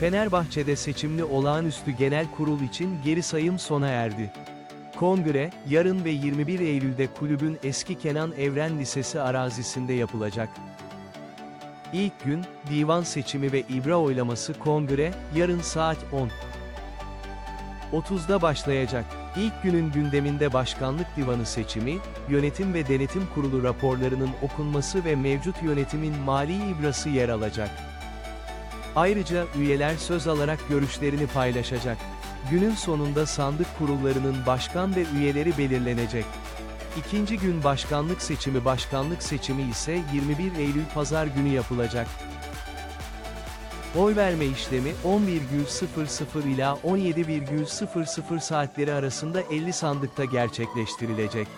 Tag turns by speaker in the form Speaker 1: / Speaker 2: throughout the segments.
Speaker 1: Fenerbahçe'de seçimli olağanüstü genel kurul için geri sayım sona erdi. Kongre, yarın ve 21 Eylül'de kulübün eski Kenan Evren Lisesi arazisinde yapılacak. İlk gün, divan seçimi ve ibra oylaması kongre, yarın saat 10. 30'da başlayacak. İlk günün gündeminde başkanlık divanı seçimi, yönetim ve denetim kurulu raporlarının okunması ve mevcut yönetimin mali ibrası yer alacak. Ayrıca üyeler söz alarak görüşlerini paylaşacak. Günün sonunda sandık kurullarının başkan ve üyeleri belirlenecek. İkinci gün başkanlık seçimi başkanlık seçimi ise 21 Eylül pazar günü yapılacak. Oy verme işlemi 11.00 ila 17.00 saatleri arasında 50 sandıkta gerçekleştirilecek.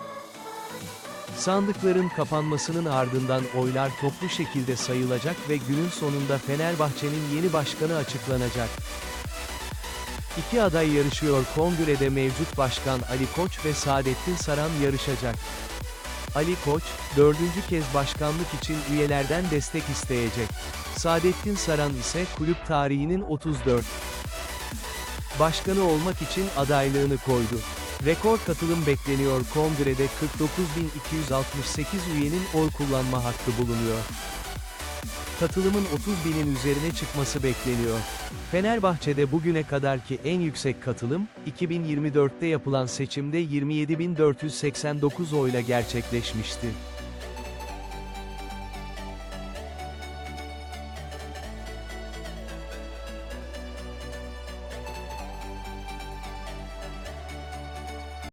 Speaker 1: Sandıkların kapanmasının ardından oylar toplu şekilde sayılacak ve günün sonunda Fenerbahçe'nin yeni başkanı açıklanacak. İki aday yarışıyor kongrede mevcut başkan Ali Koç ve Saadettin Saran yarışacak. Ali Koç, dördüncü kez başkanlık için üyelerden destek isteyecek. Saadettin Saran ise kulüp tarihinin 34 başkanı olmak için adaylığını koydu. Rekor katılım bekleniyor kongrede 49.268 üyenin oy kullanma hakkı bulunuyor. Katılımın 30 binin üzerine çıkması bekleniyor. Fenerbahçe'de bugüne kadarki en yüksek katılım, 2024'te yapılan seçimde 27.489 oyla gerçekleşmişti.